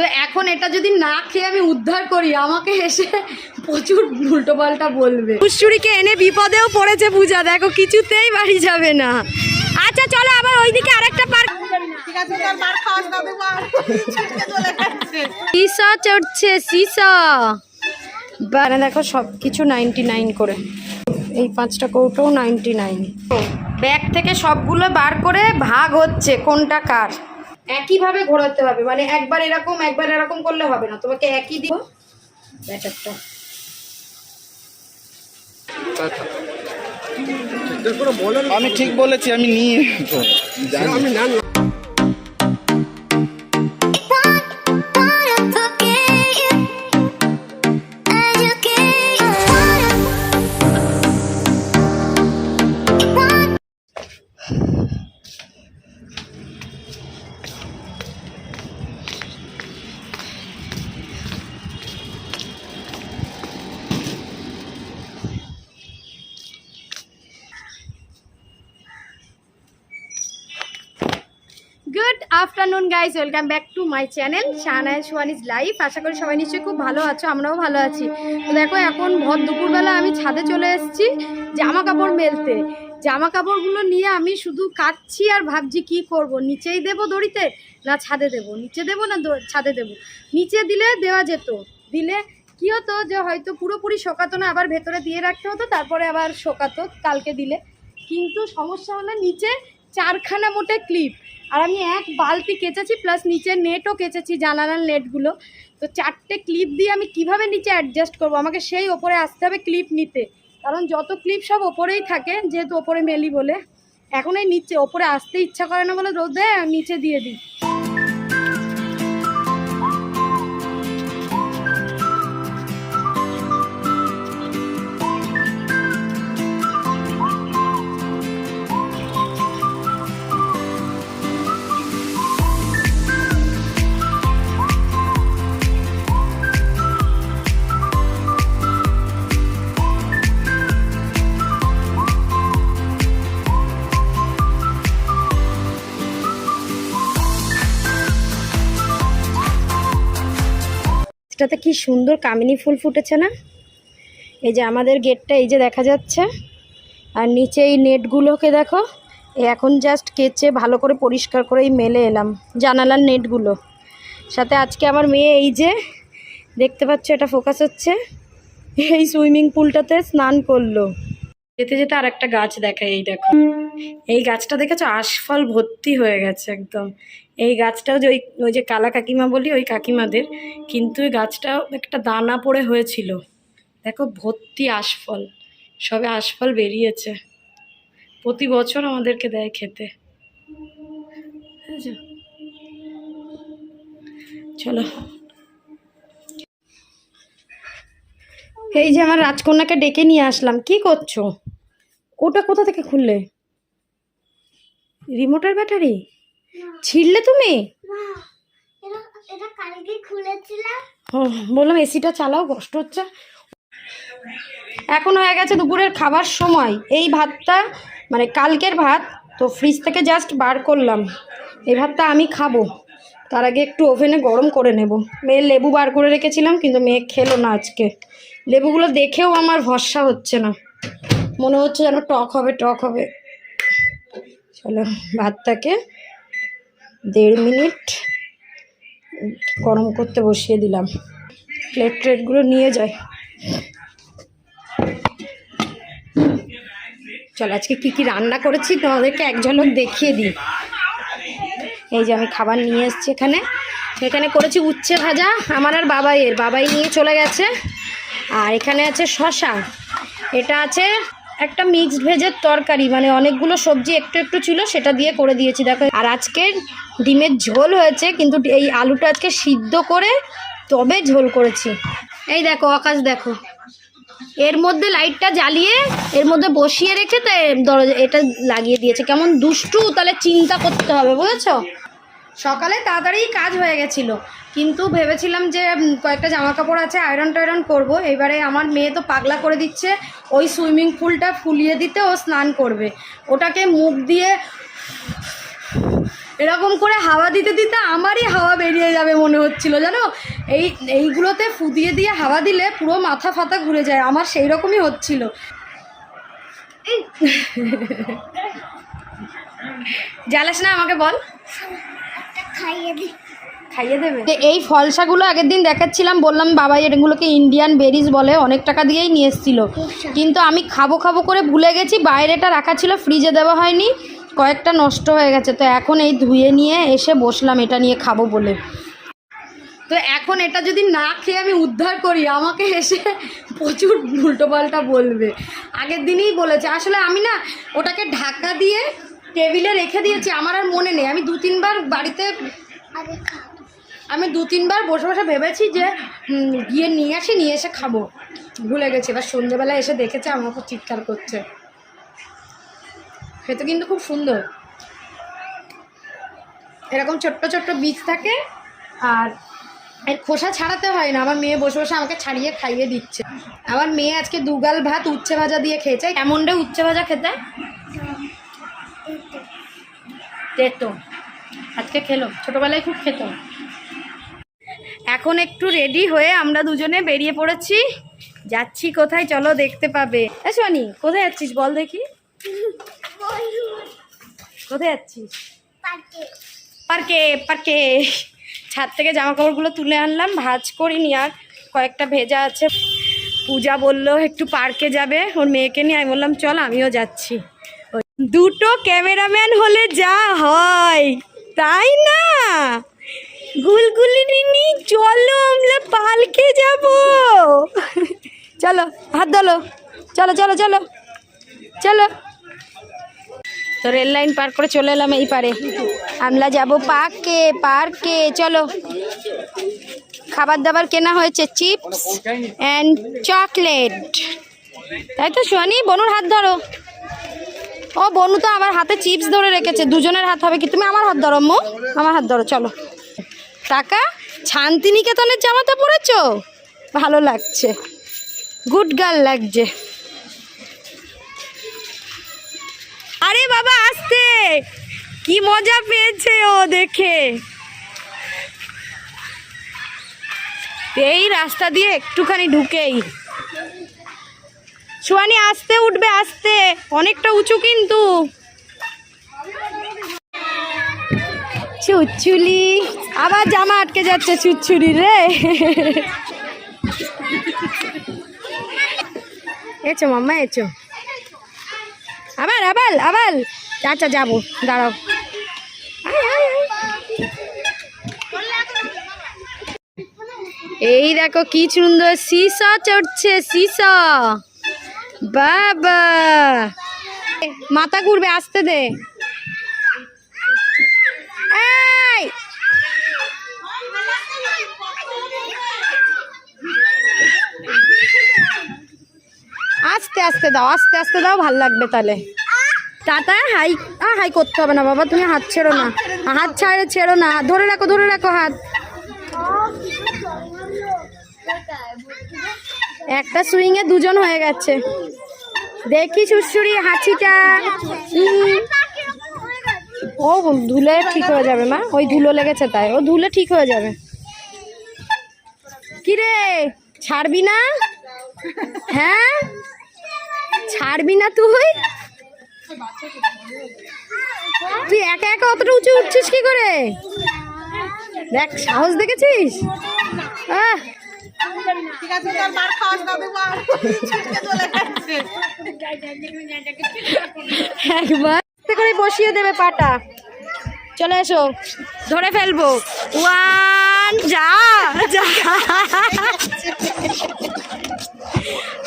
তো এখন এটা যদি না খেয়ে আমি উদ্ধার করি আমাকে এসে প্রচুর উল্টো পাল্টা বলবে। কুশুরিকে এনে বিপদেও পড়েছে পূজা দেখো কিছুতেই বাড়ি যাবে না। আচ্ছা চলো আবার ওইদিকে আরেকটা পার্ক। সিসা চড়ছে সিসা। দেখো সব কিছু নাইনটি নাইন করে। এই পাঁচটা কৌটো নাইনটি নাইন ব্যাগ থেকে সবগুলো বার করে ভাগ হচ্ছে কোনটা কার? একইভাবে ঘোরাতে হবে। মানে একবার এরকম একবার এরকম করলে হবে না। তোমাকে একই দিব। ব্যাটারটা। আমি ঠিক বলেছি আমি নিয়ে জানি। Good guys welcome back to my channel শাহানায় Swan is life আশা করি সবাই নিশ্চয়ই খুব ভালো আছো, আমরাও ভালো আছি। তো দেখো, এখন ভর দুপুরবেলা আমি ছাদে চলে এসেছি জামা কাপড় মেলতে। জামা কাপড়গুলো নিয়ে আমি শুধু কাচ্ছি আর ভাবছি কি করব, নিচেই দেবো দড়িতে না ছাদে দেবো? নিচে দেবো না ছাদে দেবো? নিচে দিলে দেওয়া যেত। দিলে কি হতো যে হয়তো পুরোপুরি শোকাতো না, আবার ভেতরে দিয়ে রাখতে হতো, তারপরে আবার শোকাতো কালকে দিলে। কিন্তু সমস্যা হলো নিচে চারখানা মোটে ক্লিপ। আর আমি এক বালতি কেচেছি প্লাস নিচে নেটও কেচেছি, জানালার নেটগুলো তো চারটে ক্লিপ দিয়ে আমি কীভাবে নিচে অ্যাডজাস্ট করব? আমাকে সেই ওপরে আসতে হবে ক্লিপ নিতে। কারণ যত ক্লিপ সব ওপরেই থাকে, যেহেতু ওপরে মেলি বলে। এখন এই নিচে, ওপরে আসতে ইচ্ছা করে না বলে রোদে, নিচে দিয়ে দিই। এটাতে কি সুন্দর কামিনী ফুল ফুটেছে না? এই যে আমাদের গেটটা এই যে দেখা যাচ্ছে। আর নিচে এই নেটগুলোকে দেখো এখন জাস্ট কেচে ভালো করে পরিষ্কার করেই মেলে এলাম, জানালার নেটগুলো। সাথে আজকে আমার মেয়ে এই যে, দেখতে পাচ্ছ এটা ফোকাস হচ্ছে, এই সুইমিং পুলটাতে স্নান করল। যেতে যেতে আর একটা গাছ দেখায়, এই দেখো। এই গাছটা দেখেছ? আশফল ভর্তি হয়ে গেছে একদম। এই গাছটাও যে ওই ওই যে কালা কাকিমা বলি, ওই কাকিমাদের, কিন্তু ওই গাছটাও একটা দানা পড়ে হয়েছিল। দেখো, ভর্তি আশফল। সবে আশফল বেরিয়েছে। প্রতি বছর আমাদেরকে দেয় খেতে। চলো। এই যে আমার রাজকন্যাকে ডেকে নিয়ে আসলাম। কি করছ? ওটা কোথা থেকে খুললে? রিমোটের ব্যাটারি? ছিড়লে তুমি? বললাম এসিটা চালাও কষ্ট হচ্ছে। এখন হয়ে গেছে দুপুরের খাবার সময়। এই ভাতটা মানে কালকের ভাত তো ফ্রিজ থেকে জাস্ট বার করলাম। এই ভাতটা আমি খাব। তার আগে একটু ওভেনে গরম করে নেব। মেয়ে লেবু বার করে রেখেছিলাম কিন্তু মেয়ে খেলো না আজকে। লেবুগুলো দেখেও আমার ভরসা হচ্ছে না। মনে হচ্ছে যেন টক হবে টক হবে। চলো ভাতটাকে দেড় মিনিট গরম করতে বসিয়ে দিলাম। প্লেট ট্রেটগুলো নিয়ে যাই। চল, আজকে কি কি রান্না করেছি তোমাদেরকে এক দেখিয়ে দিই। এই যে আমি খাবার নিয়ে এসেছি এখানে। এখানে করেছি উচ্ছে ভাজা, আমার আর বাবাইয়ের। বাবাই নিয়ে চলে গেছে। আর এখানে আছে শশা এটা আছে একটা মিক্সড ভেজের তরকারি মানে অনেকগুলো সবজি একটু একটু ছিল, সেটা দিয়ে করে দিয়েছি। দেখো, আর আজকে ডিমের ঝোল হয়েছে, কিন্তু এই আলুটা আজকে সিদ্ধ করে তবে ঝোল করেছি। এই দেখো, আকাশ দেখো। এর মধ্যে লাইটটা জ্বালিয়ে, এর মধ্যে বসিয়ে রেখে তো দরজা, এটা লাগিয়ে দিয়েছে। কেমন দুষ্টু, তাহলে চিন্তা করতে হবে, বুঝেছ? সকালে তাড়াতাড়ি কাজ হয়ে গেছিল। কিন্তু ভেবেছিলাম যে কয়েকটা জামা কাপড় আছে আয়রন টায়রন করব। এবারে আমার মেয়ে তো পাগলা করে দিচ্ছে, ওই সুইমিং পুলটা ফুলিয়ে দিতে ও স্নান করবে। ওটাকে মুখ দিয়ে এরকম করে হাওয়া দিতে দিতে আমারই হাওয়া বেরিয়ে যাবে মনে হচ্ছিল, জানো? এই, এইগুলোতে ফুদিয়ে দিয়ে হাওয়া দিলে পুরো মাথা ফাতা ঘুরে যায়, আমার সেই রকমই হচ্ছিল জ্বালাস না আমাকে বল। খাইয়ে দি। খাইয়ে দেবে? এই ফলসাগুলো আগের দিন দেখাচ্ছিলাম বললাম বাবা এগুলোকে ইন্ডিয়ান বেরিজ বলে অনেক টাকা দিয়েই নিয়ে এসেছিল। কিন্তু আমি খাব খাব করে ভুলে গেছি বাইরেটা রাখা ছিল ফ্রিজে দেওয়া হয়নি কয়েকটা নষ্ট হয়ে গেছে। তো এখন এই ধুয়ে নিয়ে এসে বসলাম এটা নিয়ে খাব বলে। তো এখন এটা যদি না খেয়ে আমি উদ্ধার করি আমাকে এসে প্রচুর উল্টোপাল্টা বলবে। আগের দিনই বলেছে। আসলে আমি না ওটাকে ঢাকা দিয়ে টেবিলে রেখে দিয়েছি, আমার আর মনে নেই। আমি দু তিনবার বাড়িতে আমি দু তিনবার বসে বসে ভেবেছি যে গিয়ে নিয়ে আসি, নিয়ে এসে খাব। ভুলে গেছি, এবার সন্ধ্যেবেলা এসে দেখেছে আমার খুব চিৎকার করছে। খেতে কিন্তু খুব সুন্দর। এরকম ছোট্ট ছোট্ট বীজ থাকে, আর এর খোসা ছাড়াতে হয় না। আমার মেয়ে বসে বসে আমাকে ছাড়িয়ে খাইয়ে দিচ্ছে। আমার মেয়ে আজকে দুগাল ভাত উচ্ছে ভাজা দিয়ে খেয়েছে। রে উচ্ছে ভাজা খেতে? তেতো আজকে খেলো। ছোটোবেলায় খুব খেতো। এখন একটু রেডি হয়ে আমরা দুজনে বেরিয়ে পড়েছি। যাচ্ছি কোথায়? চলো দেখতে পাবে। সোনি কোথায় যাচ্ছিস বল দেখি। কোথায় যাচ্ছিস? পার্কে। পার্কে ছাদ থেকে জামা কাপড়গুলো তুলে আনলাম ভাজ করিনি আর। কয়েকটা ভেজা আছে। পূজা বলল একটু পার্কে যাবে। ওর মেয়েকে নিয়ে। আমি বললাম চল আমিও যাচ্ছি। দুটো ক্যামেরাম্যান হলে যা হয়, তাই না? গুলগুলি নিনি, চলো আমরা পালকে যাব। চলো, হাত ধলো চলো চলো চলো। চলো। তো রেল লাইন পার করে চলে এলাম এই পারে। আমরা যাব পার্কে পার্কে। চলো। খাবার দাবার কেনা হয়েছে, চিপস অ্যান্ড চকলেট তাই তো সোয়ানি বনুর হাত ধরো। ও, বনু তো আমার হাতে চিপস ধরে রেখেছে। দুজনের হাত হবে কি? তুমি আমার হাত ধরো মো আমার হাত ধরো, চলো। টাকা শান্তিনিকেতনের জামাটা পরেছো? ভালো লাগছে। গুড গার্ল লাগছে। আরে বাবা, আসতে। কি মজা পেয়েছে ও দেখে। এই রাস্তা দিয়ে একটুখানি ঢুকেই। সোয়ানি আসতে উঠবে, আসতে। অনেকটা উঁচু কিন্তু। চুচুলি। আবার জামা আটকে যাচ্ছে চুচুরি রে। এছো মাম্মা, এছো। আবার আবার আবার। আচ্ছা যাব। দাঁড়াও। এই দেখো কি সুন্দর, সিসা চড়ছে, সিসা। বাবা। মাথা ঘুরবে, আসতে দে। আস্তে আস্তে দাও, আস্তে আস্তে দাও, ভালো লাগবে তাহলে। টাটা, হাই হাই করতে হবে না বাবা, তুমি হাত ছেড়ো না। হাত ছাড়ে, ছেড়ো না। ধরে রাখো ধরে রাখো হাত। একটা সুইংয়ে দুজন হয়ে গেছে। দেখি সুসুরি হাঁচিটা। ও ধুলে ঠিক হয়ে যাবে মা। ওই ধুলো লেগেছে তাই। ও ধুলে ঠিক হয়ে যাবে। কিরে, ছাড়বি না? হ্যাঁ? ছাড়বি না তুই? তুই একা একা অতটা উঁচু উঠছিস কি করে? দেখ, সাহস দেখেছিস? আহ! একবার। বসিয়ে দেবে পাটা। চলে এসো। ধরে ফেলব। ওয়ান, যা যা।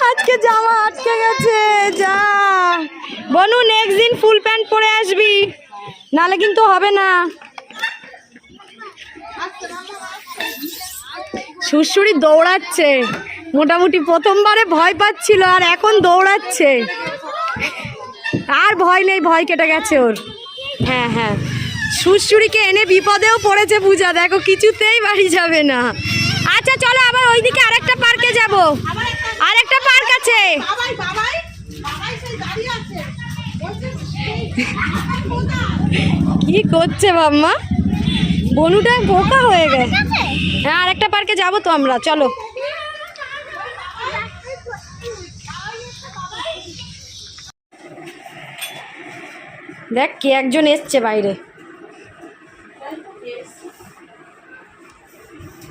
আজকে জামা আটকে গেছে, যা। বনু নেক্সট দিন ফুল প্যান্ট পরে আসবি। নালে কিন্তু হবে না। সুরসুরি দৌড়াচ্ছে। মোটামুটি প্রথমবারে ভয় পাচ্ছিল আর এখন দৌড়াচ্ছে। আর ভয় নেই, ভয় কেটে গেছে ওর। হ্যাঁ হ্যাঁ। সুরসুরিকে এনে বিপদেও পড়েছে পূজা, দেখো কিছুতেই বাড়ি যাবে না। আচ্ছা চলো আবার ওইদিকে আরেকটা পার্কে যাব। আরেকটা পার্ক আছে। কি করছে বাম্মা? বনুটা বোকা হয়ে গেছে। হ্যাঁ আরেকটা পার্কে যাব তো আমরা চলো। দেখ কে একজন এসছে বাইরে।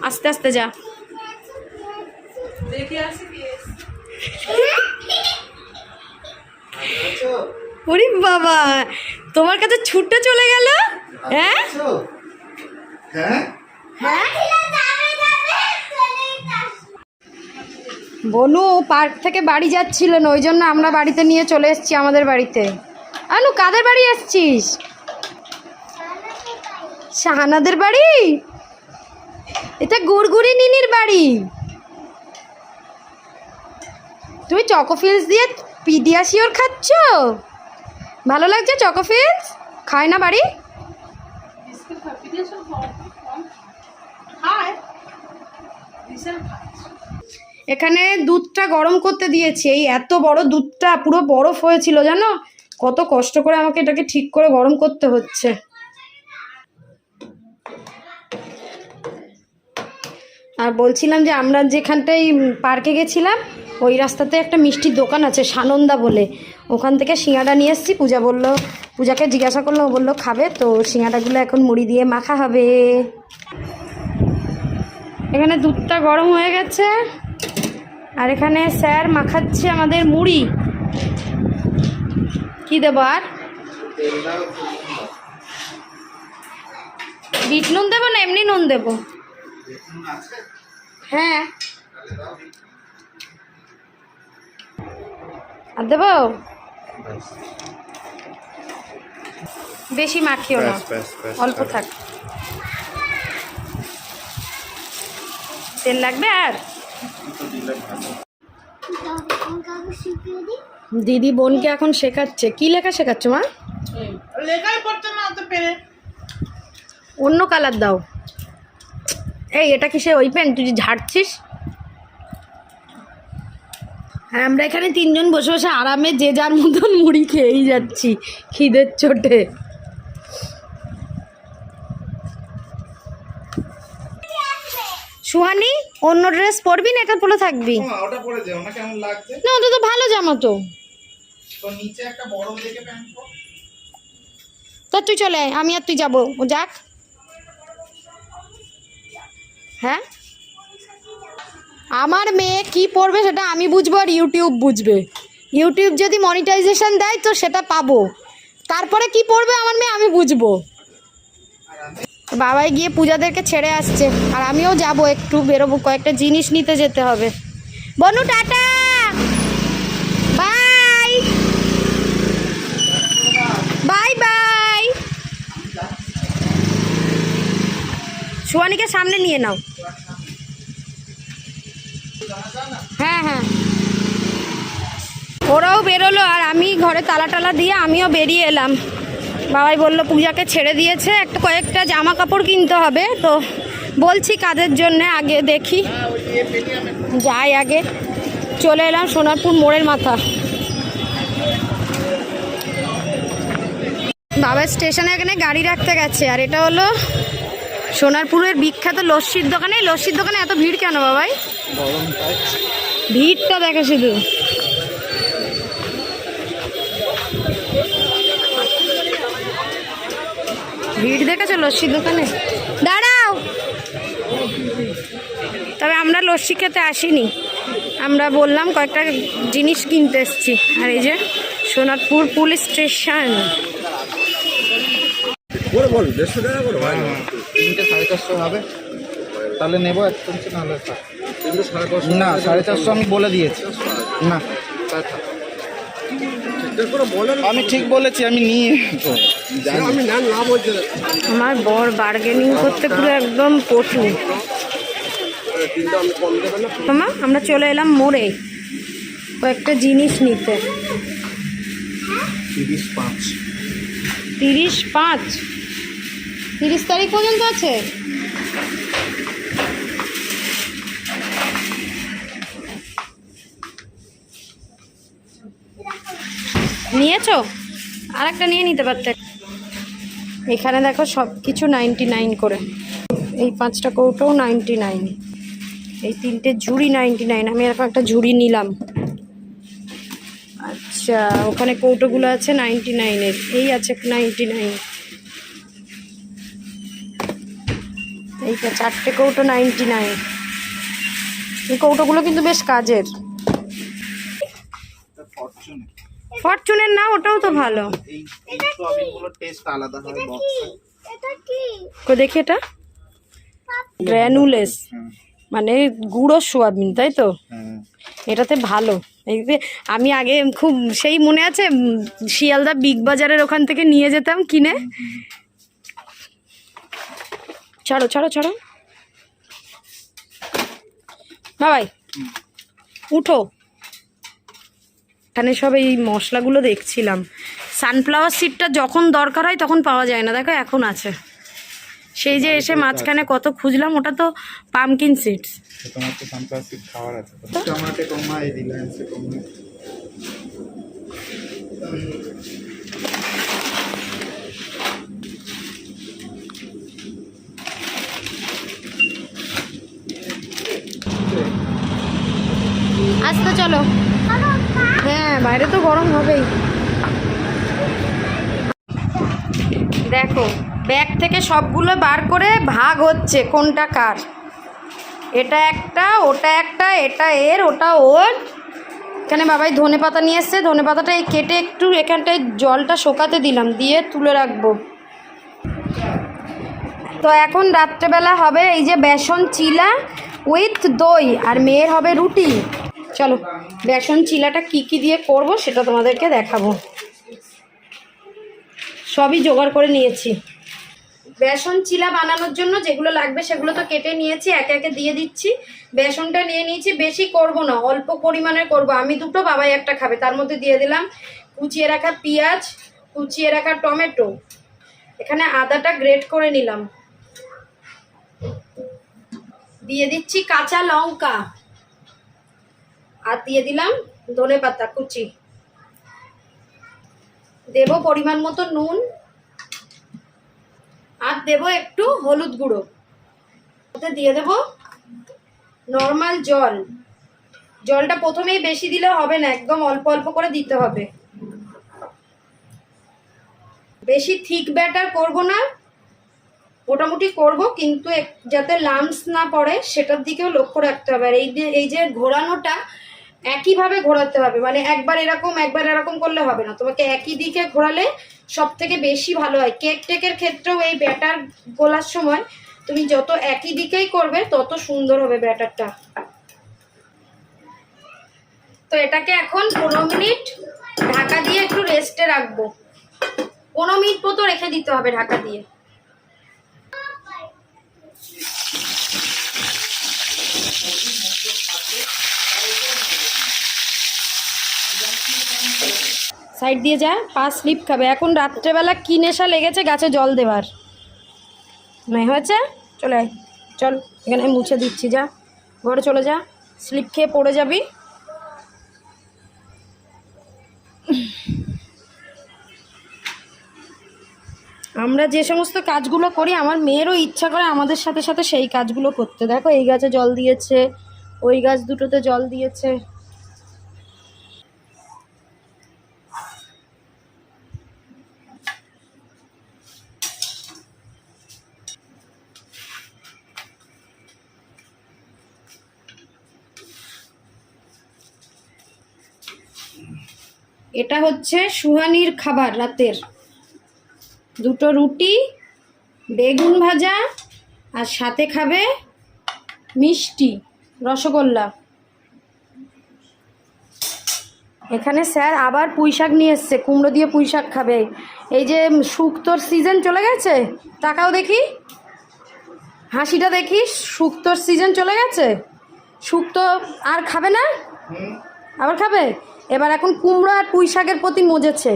আস্তে আস্তে যা। ওরে বাবা তোমার কাছে ছুটে চলে গেল? হ্যাঁ? হ্যাঁ? বনু পার্ক থেকে বাড়ি যাচ্ছিলেন, ওই জন্য আমরা বাড়িতে নিয়ে চলে এসেছি আমাদের বাড়িতে। আনু, কাদের বাড়ি এসছিস? শাহানাদের বাড়ি? এটা গুড়গুড়ি নিনির বাড়ি। তুমি চকোফিলস দিয়ে পিডিয়াশিওর খাচ্ছ? ভালো লাগছে চকোফিলস? খায় না বাড়ি? খায়। এখানে দুধটা গরম করতে দিয়েছি। এই এত বড় দুধটা পুরো বরফ হয়েছিল, জানো? কত কষ্ট করে আমাকে এটাকে ঠিক করে গরম করতে হচ্ছে। আর বলছিলাম যে আমরা যেখানটায় পার্কে গেছিলাম, ওই রাস্তাতে একটা মিষ্টির দোকান আছে, সানন্দা বলে। ওখান থেকে সিঙ্গাড়া নিয়ে এসেছি, পূজা বলল, পূজাকে জিজ্ঞাসা করল বলল, খাবে? তো সিঙ্গাড়াগুলো এখন মুড়ি দিয়ে মাখা হবে। এখানে দুধটা গরম হয়ে গেছে। আর এখানে স্যার মাখাচ্ছে আমাদের মুড়ি। কি দেবো আর? বিট নুন দেবো না এমনি নুন দেবো? হ্যাঁ। আর দেবো? বেশি মাখিও না। অল্প থাক। তেল লাগবে আর? দিদি বোনকে এখন শেখাচ্ছে। কি লেখা শেখাচ্ছ মা? লেখাই পড়তে না তো পেরে। অন্য কালার দাও। এই এটা কি সে ওই পেন তুই ঝাড়ছিস? আর আমরা এখানে তিনজন বসে বসে আরামে যে যার মতন মুড়ি খেয়েই যাচ্ছি খিদের চোটে। সুহানি অন্য ড্রেস পরবি না? এটা পরে থাকবি। ওটা পরে যাও না কেমন লাগছে? না ওটা তো ভালো জামা তো। তো নিচে একটা বড় দেখে প্যান্ট পর। তো তুই চলে আয়, আমি আর তুই যাব। ও যাক। হ্যাঁ? আমার মেয়ে কি পড়বে সেটা আমি বুঝব আর ইউটিউব বুঝবে। ইউটিউব যদি মনিটাইজেশন দেয় তো সেটা পাবো। তারপরে কি পড়বে আমার মেয়ে আমি বুঝব। বাবাই গিয়ে পূজাদেরকে ছেড়ে আসছে। আর আমিও যাব একটু, বেরোবো, কয়েকটা জিনিস নিতে যেতে হবে। বনু, টাটা! বাই! Bye bye! সোয়ানিকে সামনে নিয়ে নাও। হ্যাঁ হ্যাঁ। ওরাও বেরোলো, আর আমি ঘরে তালা টালা দিয়ে আমিও বেরিয়ে এলাম। বাবাই বলল, পূজাকে ছেড়ে দিয়েছে, একটা কয়েকটা জামা কাপড় কিনতে হবে। তো বলছি, কাদের জন্যে? আগে দেখি। যাই আগে। চলে এলাম সোনারপুর মোড়ের মাথা। বাবা স্টেশনে এখানে গাড়ি রাখতে গেছে, আর এটা হলো সোনারপুরের বিখ্যাত লস্যির দোকানে। লস্যির দোকানে এত ভিড় কেন বাবাই? ভিড়টা দেখে শুধু। ভিড় দেখেছ লস্যির দোকানে? দাঁড়াও। তবে আমরা লস্যি খেতে আসিনি। আমরা বললাম কয়েকটা জিনিস কিনতে এসেছি। আর এই যে সোনারপুর পুলিশ স্টেশন। তিনটে সাড়ে চারশো হবে। তাহলে নেব এক চামচ নাহলে থাক। না সাড়ে চারশো আমি বলে দিয়েছি। না। আমি ঠিক বলেছি, আমি নিয়ে আমার বর বার্গেনিং করতে পুরো একদম পটু মামা, আমরা চলে এলাম মোড়ে। কয়েকটা জিনিস নিতে। তিরিশ পাঁচ। তিরিশ তারিখ পর্যন্ত আছে? নিয়েছো? আর একটা নিয়ে নিতে পারতে। এখানে দেখো সব কিছু নাইনটি নাইন করে। এই পাঁচটা কৌটোও নাইনটি নাইন এই তিনটে ঝুড়ি নাইনটি নাইন আমি এরকম একটা ঝুড়ি নিলাম। আচ্ছা ওখানে কৌটোগুলো আছে নাইনটি নাইনের এই আছে নাইনটি নাইন এইটা চারটে কৌটো নাইনটি নাইন এই কৌটোগুলো কিন্তু বেশ কাজের। ফরচুনের না ওটাও তো ভালো। এই এই সোয়াবিনগুলোর টেস্ট আলাদা হয় বক্সে কো? দেখি এটা? গ্র্যানুলেস মানে গুঁড়ো সোয়াবিন তাই তো? হ্যাঁ এটাতে ভালো। এই যে আমি আগে খুব সেই মনে আছে শিয়ালদা বিগ বাজারের ওখান থেকে নিয়ে যেতাম কিনে? ছাড়ো ছাড়ো ছাড়ো। বাবাই উঠো। এখানে সব এই মশলাগুলো দেখছিলাম। সানফ্লাওয়ার সিডটা যখন দরকার হয় তখন পাওয়া যায় না। দেখো এখন আছে। সেই যে এসে মাঝখানে কত খুঁজলাম ওটা তো পামকিন সিডস আসতে চলো। বাইরে তো গরম হবেই। দেখো ব্যাগ থেকে সবগুলো বার করে ভাগ হচ্ছে কোনটা কার। এটা একটা, ওটা একটা, এটা এর, ওটা ওর। এখানে বাবাই ধনে পাতা নিয়ে এসছে, ধনে পাতাটা এই কেটে একটু এখানটায় জলটা শোকাতে দিলাম, দিয়ে তুলে রাখব। তো এখন রাত্রেবেলা হবে এই যে বেসন চিলা উইথ দই, আর মেয়ের হবে রুটি। চলো, বেসন চিলাটা কি কি দিয়ে করব সেটা তোমাদেরকে দেখাবো। সবই জোগাড় করে নিয়েছি। বেসন চিলা বানানোর জন্য যেগুলো লাগবে সেগুলো তো কেটে নিয়েছি, একে একে দিয়ে দিচ্ছি। বেসনটা নিয়ে নিয়েছি, বেশি করব না, অল্প পরিমাণে করব। আমি দুটো, বাবাই একটা খাবে, তার মধ্যে দিয়ে দিলাম কুচিয়ে রাখা পেঁয়াজ, কুচিয়ে রাখা টমেটো। এখানে আদাটা গ্রেট করে নিলাম। দিয়ে দিচ্ছি কাঁচা লঙ্কা। আর দিয়ে দিলাম ধনে পাতা, কুচি। দেব পরিমাণ মতো নুন আর দেব একটু হলুদ গুঁড়ো। ওতে দিয়ে দেব নর্মাল জল। জলটা প্রথমেই বেশি দিলে হবে না, একদম অল্প অল্প করে দিতে হবে। বেশি থিক ব্যাটার করব না, মোটামুটি করব, কিন্তু যাতে লামস না পড়ে, সেটার দিকেও লক্ষ্য রাখতে হবে। আর এই যে এই যে ঘোরানোটা একইভাবে ঘোরাতে হবে। মানে একবার এরকম একবার এরকম করলে হবে না। তোমাকে একই দিকে ঘোরালে সব থেকে বেশি ভালো হয়। কেক টেকের ক্ষেত্রেও এই ব্যাটার গোলার সময় তুমি যত একই দিকেই করবে, তত সুন্দর হবে ব্যাটারটা। তো এটাকে এখন পনেরো মিনিট ঢাকা দিয়ে একটু রেস্টে রাখব। পনেরো মিনিট মতো রেখে দিতে হবে ঢাকা দিয়ে। সাইড দিয়ে যা, পা স্লিপ খাবে। এখন রাত্রেবেলা কি নেশা লেগেছে গাছে জল দেবার? নাই হয়েছে? চলে আয়। চল, এখানে মুছে দিচ্ছি, যা। ঘরে চলে যা। স্লিপ খেয়ে পড়ে যাবি। আমরা যে সমস্ত কাজগুলো করি, আমার মেয়েরও ইচ্ছা করে আমাদের সাথে সাথে সেই কাজগুলো করতে। দেখো, এই গাছে জল দিয়েছে, ওই গাছ দুটোতে জল দিয়েছে। এটা হচ্ছে সুহানির খাবার রাতের। দুটো রুটি বেগুন ভাজা আর সাথে খাবে মিষ্টি রসগোল্লা। এখানে স্যার আবার পুঁই শাক নিয়ে এসছে কুমড়ো দিয়ে পুঁই শাক খাবে। এই যে শুক্তোর সিজন চলে গেছে? তাকাও দেখি। হাসিটা দেখি শুক্তোর সিজন চলে গেছে? শুক্তো আর খাবে না? আবার খাবে? এবার এখন কুমড়ো আর পুঁই শাকের প্রতি মজেছে।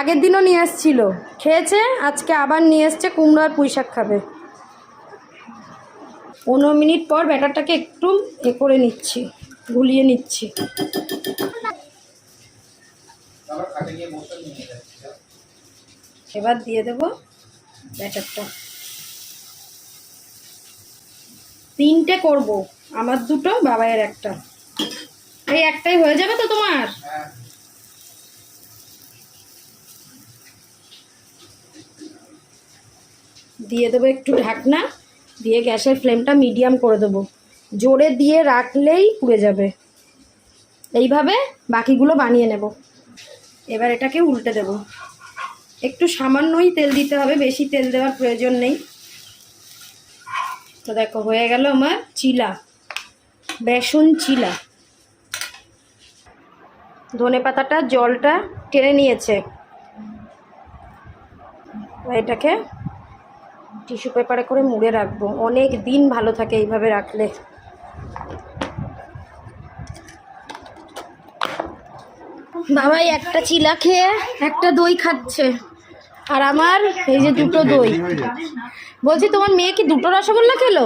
আগের দিনও নিয়ে এসছিল খেয়েছে, আজকে আবার নিয়ে এসছে, কুমড়ো আর পুঁই শাক খাবে। পনেরো মিনিট পর ব্যাটারটাকে একটু এ করে নিচ্ছি, গুলিয়ে নিচ্ছি। এবার দিয়ে দেবো ব্যাটারটা। তিনটে করব, আমার দুটো বাবাইয়ের একটা। এই একটাই হয়ে যাবে তো তোমার? দিয়ে দেবো একটু ঢাকনা, দিয়ে গ্যাসের ফ্লেমটা মিডিয়াম করে দেবো। জোরে দিয়ে রাখলেই পুড়ে যাবে। এইভাবে বাকিগুলো বানিয়ে নেব। এবার এটাকে উল্টে দেব। একটু সামান্যই তেল দিতে হবে, বেশি তেল দেওয়ার প্রয়োজন নেই। তো দেখো, হয়ে গেল আমার চিলা, বেসন চিলা। ধনে পাতাটা জলটা টেনে নিয়েছে। এটাকে টিস্যু পেপারে করে মুড়ে রাখব। অনেক দিন ভালো থাকে এইভাবে রাখলে। বাবাই একটা চিলা খেয়ে একটা দই খাচ্ছে। আর আমার এই যে দুটো দই। বলছি তোমার মেয়ে কি দুটো রসগোল্লা খেলো?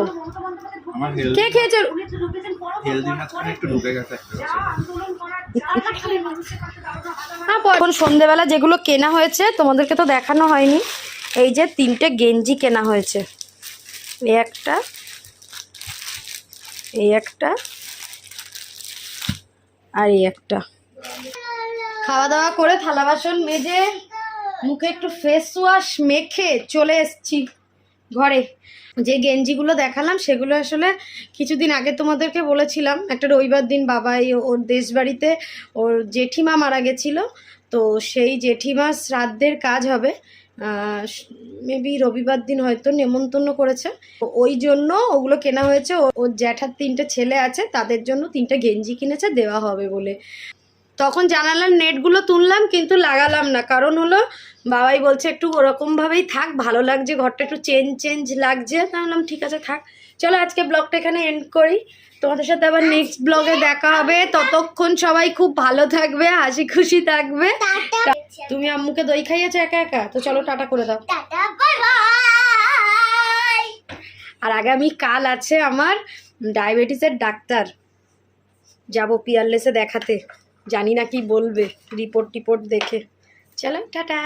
কে খেয়েছে? হ্যাঁ, এখন সন্ধেবেলা যেগুলো কেনা হয়েছে তোমাদেরকে তো দেখানো হয়নি। এই যে তিনটে গেঞ্জি কেনা হয়েছে। এই একটা এই একটা আর এই একটা। খাওয়া দাওয়া করে থালা বাসন মেজে মুখে একটু ফেস ওয়াশ মেখে চলে এসছি। ঘরে। যে গেঞ্জিগুলো দেখালাম, সেগুলো আসলে কিছুদিন আগে তোমাদেরকে বলেছিলাম। একটা রবিবার দিন বাবাই ওর দেশ বাড়িতে ওর জেঠিমা মারা গেছিল। তো সেই জেঠিমার শ্রাদ্ধের কাজ হবে। মেবি রবিবার দিন হয়তো নেমন্তন্ন করেছে। ওই জন্য ওগুলো কেনা হয়েছে। ওর জ্যাঠার তিনটে ছেলে আছে। তাদের জন্য তিনটে গেঞ্জি কিনেছে, দেওয়া হবে বলে। তখন জানালার নেটগুলো তুললাম কিন্তু লাগালাম না। কারণ হলো বাবাই বলছে একটু ওরকমভাবেই থাক ভালো লাগছে ঘরটা একটু চেঞ্জ চেঞ্জ লাগছে। তা বললাম ঠিক আছে থাক। চলো আজকে ব্লগটা এখানে এন্ড করি। তোমাদের সাথে আবার নেক্সট ব্লগে দেখা হবে। ততক্ষণ সবাই খুব ভালো থাকবে হাসি খুশি থাকবে। তুমি আম্মুকে দই খাইয়েছো একা একা? তো চলো টাটা করে দাও। আর আগামী কাল আছে আমার ডায়াবেটিসের ডাক্তার। যাব পিয়ারলেসে দেখাতে। জানি না কি বলবে রিপোর্ট টিপোর্ট দেখে। চলো টাটা।